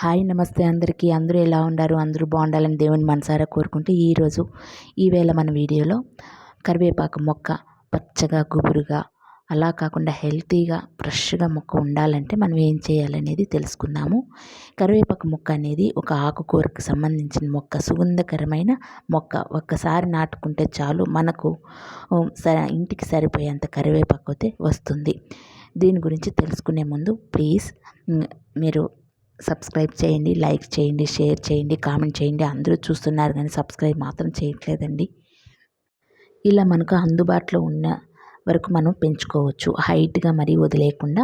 Hi నమస్తే అందరికీ. అందరూ ఎలా ఉన్నారు? అందరూ బాగుండాలని దేవుని మనసారా కోరుకుంటూ ఈరోజు ఈవేళ మన వీడియోలో కరివేపాకు మొక్క పచ్చగా గుబురుగా అలా కాకుండా హెల్తీగా ఫ్రెష్గా మొక్క ఉండాలంటే మనం ఏం చేయాలనేది తెలుసుకుందాము. కరివేపాకు మొక్క అనేది ఒక ఆకుకూరకు సంబంధించిన మొక్క సుగంధకరమైన మొక్క. ఒక్కసారి నాటుకుంటే చాలు మనకు స ఇంటికి సరిపోయేంత కరివేపాకు అయితే వస్తుంది. దీని గురించి తెలుసుకునే ముందు ప్లీజ్ మీరు సబ్స్క్రైబ్ చేయండి లైక్ చేయండి షేర్ చేయండి కామెంట్ చేయండి. అందరూ చూస్తున్నారు కానీ సబ్స్క్రైబ్ మాత్రం చేయట్లేదండి. ఇలా మనకు అందుబాటులో ఉన్న వరకు మనం పెంచుకోవచ్చు. హైట్గా మరీ వదిలేయకుండా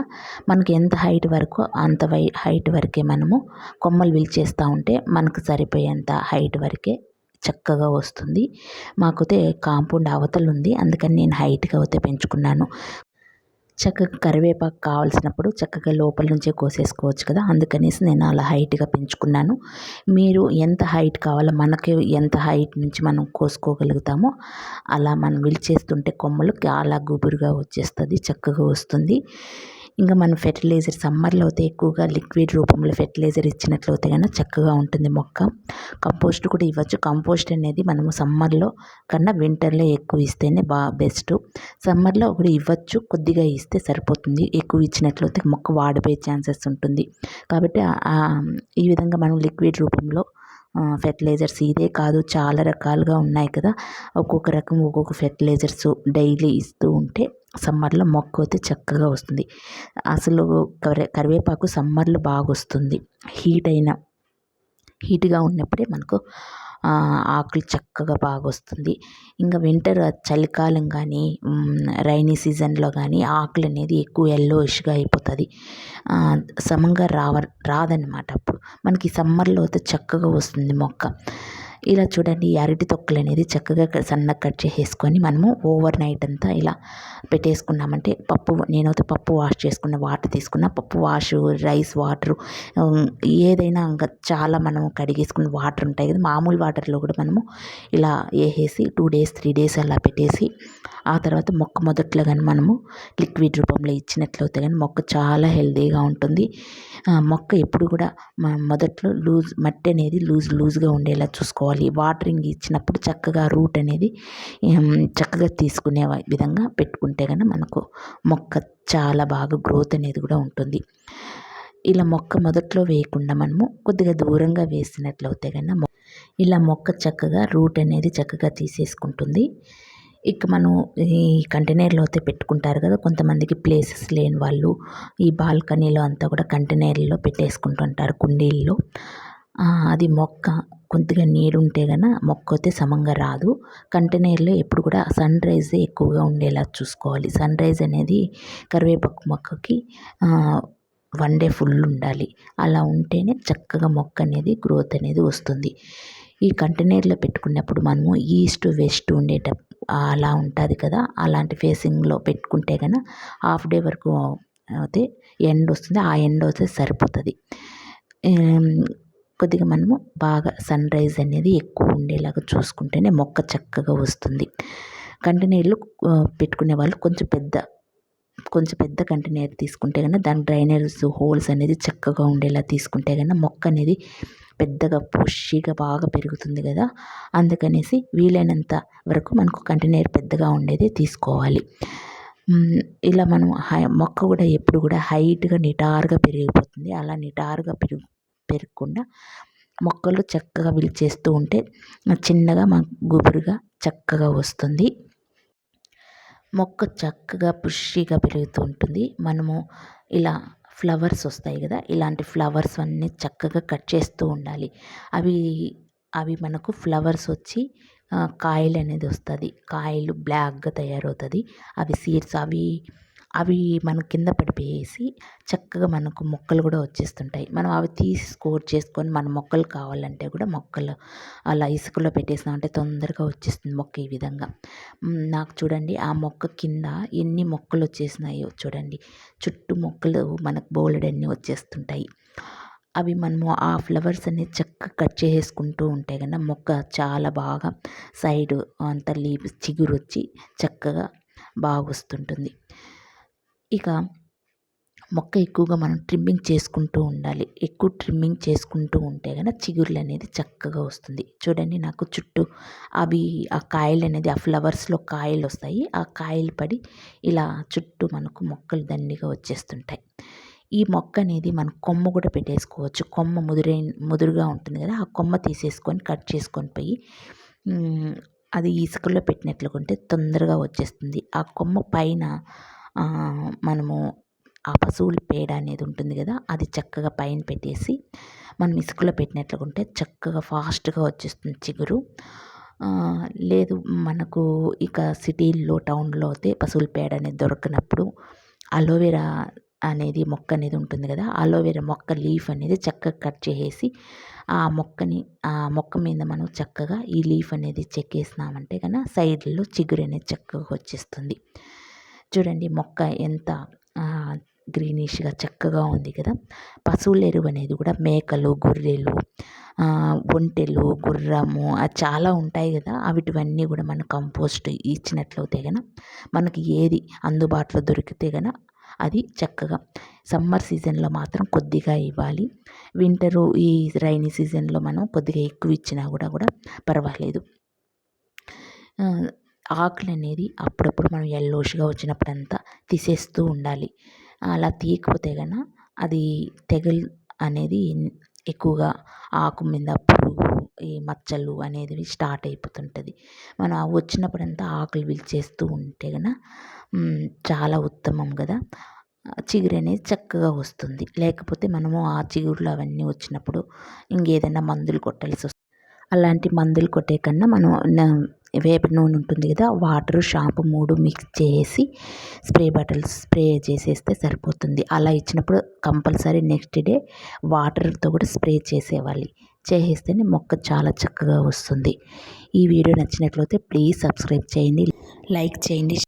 మనకు ఎంత హైట్ వరకు అంత వై హైట్ వరకే మనము కొమ్మలు విలిచేస్తూ ఉంటే మనకు సరిపోయేంత హైట్ వరకే చక్కగా వస్తుంది. మాకైతే కాంపౌండ్ అవతలు ఉంది అందుకని నేను హైట్గా అయితే పెంచుకున్నాను. చక్కగా కరివేపాకు కావాల్సినప్పుడు చక్కగా లోపల నుంచే కోసేసుకోవచ్చు కదా. అందుకనేసి నేను అలా హైట్గా పెంచుకున్నాను. మీరు ఎంత హైట్ కావాలో మనకి ఎంత హైట్ నుంచి మనం కోసుకోగలుగుతామో అలా మనం విల్చేస్తుంటే కొమ్మలు అలా గుబురుగా వచ్చేస్తుంది చక్కగా వస్తుంది. ఇంకా మనం ఫెర్టిలైజర్ సమ్మర్లో అయితే ఎక్కువగా లిక్విడ్ రూపంలో ఫెర్టిలైజర్ ఇచ్చినట్లయితే కన్నా చక్కగా ఉంటుంది మొక్క. కంపోస్ట్ కూడా ఇవ్వచ్చు. కంపోస్ట్ అనేది మనము సమ్మర్లో కన్నా వింటర్లో ఎక్కువ ఇస్తేనే బాగా బెస్ట్ సమ్మర్లో కూడా ఇవ్వచ్చు. కొద్దిగా ఇస్తే సరిపోతుంది. ఎక్కువ ఇచ్చినట్లయితే మొక్క వాడిపోయే ఛాన్సెస్ ఉంటుంది. కాబట్టి ఈ విధంగా మనం లిక్విడ్ రూపంలో ఫెర్టిలైజర్స్ ఇదే కాదు చాలా రకాలుగా ఉన్నాయి కదా. ఒక్కొక్క రకం ఒక్కొక్క ఫెర్టిలైజర్స్ డైలీ ఇస్తూ ఉంటే సమ్మర్లో మొక్క అయితే చక్కగా వస్తుంది. అసలు కరివే కరివేపాకు సమ్మర్లో బాగా వస్తుంది హీట్ అయిన హీట్గా ఉన్నప్పుడే మనకు ఆకులు చక్కగా బాగా వస్తుంది ఇంకా వింటర్ చలికాలం కానీ రైనీ సీజన్లో కానీ ఆకులు అనేది ఎక్కువ ఎల్లోయిష్గా అయిపోతుంది. సమంగా రావ రాదనమాట అప్పుడు. మనకి సమ్మర్లో అయితే చక్కగా వస్తుంది మొక్క. ఇలా చూడండి ఈ అరటి తొక్కలు అనేది చక్కగా సన్నగా కట్ చేసేసుకొని మనము ఓవర్ నైట్ అంతా ఇలా పెట్టేసుకున్నామంటే పప్పు నేనైతే పప్పు వాష్ చేసుకున్న వాటర్ తీసుకున్న పప్పు వాష్ రైస్ వాటర్ ఏదైనా ఇంకా చాలా మనం కడిగేసుకున్న వాటర్ ఉంటాయి కదా మామూలు వాటర్లో కూడా మనము ఇలా వేసేసి టూ డేస్ త్రీ డేస్ అలా పెట్టేసి ఆ తర్వాత మొక్క మొదట్లో కానీ మనము లిక్విడ్ రూపంలో ఇచ్చినట్లయితే కానీ మొక్క చాలా హెల్తీగా ఉంటుంది. మొక్క ఎప్పుడు కూడా మొదట్లో లూజ్ మట్టి అనేది లూజ్ లూజ్గా ఉండేలా చూసుకోవాలి. వాటరింగ్ ఇచ్చినప్పుడు చక్కగా రూట్ అనేది చక్కగా తీసుకునే విధంగా పెట్టుకుంటే కానీ మనకు మొక్క చాలా బాగా గ్రోత్ అనేది కూడా ఉంటుంది. ఇలా మొక్క మొదట్లో వేయకుండా మనము కొద్దిగా దూరంగా వేసినట్లయితే కనుక ఇలా మొక్క చక్కగా రూట్ అనేది చక్కగా తీసేసుకుంటుంది. ఇక మనం ఈ కంటైనర్లో అయితే పెట్టుకుంటారు కదా కొంతమందికి ప్లేసెస్ లేని వాళ్ళు ఈ బాల్కనీలో అంతా కూడా కంటైనర్లో పెట్టేసుకుంటుంటారు కుండీల్లో. అది మొక్క కొద్దిగా నీరు ఉంటే కనుక మొక్క అయితే సమంగా రాదు. కంటైనర్లో ఎప్పుడు కూడా సన్ రైజ్ ఎక్కువగా ఉండేలా చూసుకోవాలి. సన్ రైజ్ అనేది కరివేపాకు మొక్కకి వన్ డే ఫుల్ ఉండాలి. అలా ఉంటేనే చక్కగా మొక్క అనేది గ్రోత్ అనేది వస్తుంది. ఈ కంటైనర్లో పెట్టుకున్నప్పుడు మనము ఈస్ట్ వెస్ట్ ఉండేట అలా ఉంటుంది కదా అలాంటి ఫేసింగ్లో పెట్టుకుంటే కనుక హాఫ్ డే వరకు అయితే ఎండ్ వస్తుంది. ఆ ఎండ్ వస్తే సరిపోతుంది. కొద్దిగా మనము బాగా సన్ రైజ్ అనేది ఎక్కువ ఉండేలాగా చూసుకుంటేనే మొక్క చక్కగా వస్తుంది. కంటైనర్లు పెట్టుకునే వాళ్ళు కొంచెం పెద్ద కొంచెం పెద్ద కంటైనర్ తీసుకుంటే కనుక దాని డ్రైనేజ్ హోల్స్ అనేది చక్కగా ఉండేలా తీసుకుంటే కనుక మొక్క అనేది పెద్దగా పుష్గా బాగా పెరుగుతుంది కదా? అందుకనేసి వీలైనంత వరకు మనకు కంటైనర్ పెద్దగా ఉండేది తీసుకోవాలి. ఇలా మనం హై మొక్క కూడా ఎప్పుడు కూడా హైట్గా నిటారుగా పెరిగిపోతుంది. అలా నిటారుగా పెరుగు పెరగకుండా మొక్కలు చక్కగా విలిచేస్తూ ఉంటే చిన్నగా మా గుబురుగా చక్కగా వస్తుంది. మొక్క చక్కగా పుష్టిగా పెరుగుతూ ఉంటుంది. మనము ఇలా ఫ్లవర్స్ వస్తాయి కదా ఇలాంటి ఫ్లవర్స్ అన్నీ చక్కగా కట్ చేస్తూ ఉండాలి. అవి అవి మనకు ఫ్లవర్స్ వచ్చి కాయలు అనేది వస్తుంది. కాయలు బ్లాక్గా తయారవుతుంది. అవి సీడ్స్ అవి అవి మన కింద పడిపోయేసి చక్కగా మనకు మొక్కలు కూడా వచ్చేస్తుంటాయి. మనం అవి తీసి స్కోర్ చేసుకొని మన మొక్కలు కావాలంటే కూడా మొక్కలు అలా ఇసుకలో పెట్టేసినామంటే తొందరగా వచ్చేస్తుంది మొక్క ఈ విధంగా. నాకు చూడండి ఆ మొక్క కింద ఎన్ని మొక్కలు వచ్చేసినాయో చూడండి. చుట్టూ మొక్కలు మనకు బోలెడన్ని వచ్చేస్తుంటాయి. అవి మనము ఆ ఫ్లవర్స్ అనేది చక్కగా కట్ చేసుకుంటూ ఉంటే కన్నా మొక్క చాలా బాగా సైడ్ అంతా లీవ్స్ చిగురు వచ్చి చక్కగా బాగా వస్తుంటుంది ఇక మొక్క ఎక్కువగా మనం ట్రిమ్మింగ్ చేసుకుంటూ ఉండాలి. ఎక్కువ ట్రిమ్మింగ్ చేసుకుంటూ ఉంటే కనుక చిగుర్లు అనేది చక్కగా వస్తుంది. చూడండి నాకు చుట్టూ అవి ఆ కాయలు అనేది ఆ ఫ్లవర్స్లో కాయలు వస్తాయి. ఆ కాయలు పడి ఇలా చుట్టూ మనకు మొక్కలు దండిగా వచ్చేస్తుంటాయి. ఈ మొక్క అనేది మనం కొమ్మ కూడా పెట్టేసుకోవచ్చు. కొమ్మ ముదురై ముదురుగా ఉంటుంది కదా ఆ కొమ్మ తీసేసుకొని కట్ చేసుకొని పోయి అది ఇసుకలో పెట్టినట్లుకుంటే తొందరగా వచ్చేస్తుంది. ఆ కొమ్మ పైన మనము ఆ పశువుల పేడ అనేది ఉంటుంది కదా అది చక్కగా పైన పెట్టేసి మనం ఇసుకలో పెట్టినట్లుగుంటే చక్కగా ఫాస్ట్గా వచ్చేస్తుంది చిగురు. లేదు మనకు ఇక సిటీల్లో టౌన్లో అయితే పశువుల పేడ అనేది దొరకనప్పుడు అలోవెరా అనేది మొక్క అనేది ఉంటుంది కదా అలోవెరా మొక్క లీఫ్ అనేది చక్కగా కట్ చేసేసి ఆ మొక్కని ఆ మొక్క మీద మనం చక్కగా ఈ లీఫ్ అనేది చెక్కేసినామంటే కనుక సైడ్లో చిగురు అనేది చక్కగా వచ్చేస్తుంది. చూడండి మొక్క ఎంత గ్రీనిష్గా చక్కగా ఉంది కదా. పశువుల ఎరువు అనేది కూడా మేకలు గొర్రెలు ఒంటెలు గుర్రము అది చాలా ఉంటాయి కదా. అవిటివన్నీ కూడా మన కంపోస్ట్ ఇచ్చినట్లయితే కనుక మనకి ఏది అందుబాటులో దొరికితే కనుక అది చక్కగా సమ్మర్ సీజన్లో మాత్రం కొద్దిగా ఇవ్వాలి. వింటరు ఈ రైనీ సీజన్లో మనం కొద్దిగా ఎక్కువ ఇచ్చినా కూడా కూడా పర్వాలేదు. ఆకులు అనేది అప్పుడప్పుడు మనం ఎల్లోష్గా వచ్చినప్పుడంతా తీసేస్తూ ఉండాలి. అలా తీయకపోతే కనుక అది తెగులు అనేది ఎక్కువగా ఆకు మీద పురుగు ఈ మచ్చలు అనేది స్టార్ట్ అయిపోతుంటుంది. మనం వచ్చినప్పుడంతా ఆకులు విల్చేస్తూ ఉంటే కనుక చాలా ఉత్తమం కదా చిగురు అనేది చక్కగా వస్తుంది. లేకపోతే మనము ఆ చిగురులు అవన్నీ వచ్చినప్పుడు ఇంకేదైనా మందులు కొట్టాల్సి వస్తుంది అలాంటి మందులు కొట్టే కన్నా మనం వేప నూనె ఉంటుంది కదా వాటర్ షాంపూ మూడు మిక్స్ చేసి స్ప్రే బాటిల్స్ స్ప్రే చేసేస్తే సరిపోతుంది. అలా ఇచ్చినప్పుడు కంపల్సరీ నెక్స్ట్ డే వాటర్తో కూడా స్ప్రే చేసేవాలి చేసేస్తేనే మొక్క చాలా చక్కగా వస్తుంది. ఈ వీడియో నచ్చినట్లయితే ప్లీజ్ సబ్స్క్రైబ్ చేయండి లైక్ చేయండి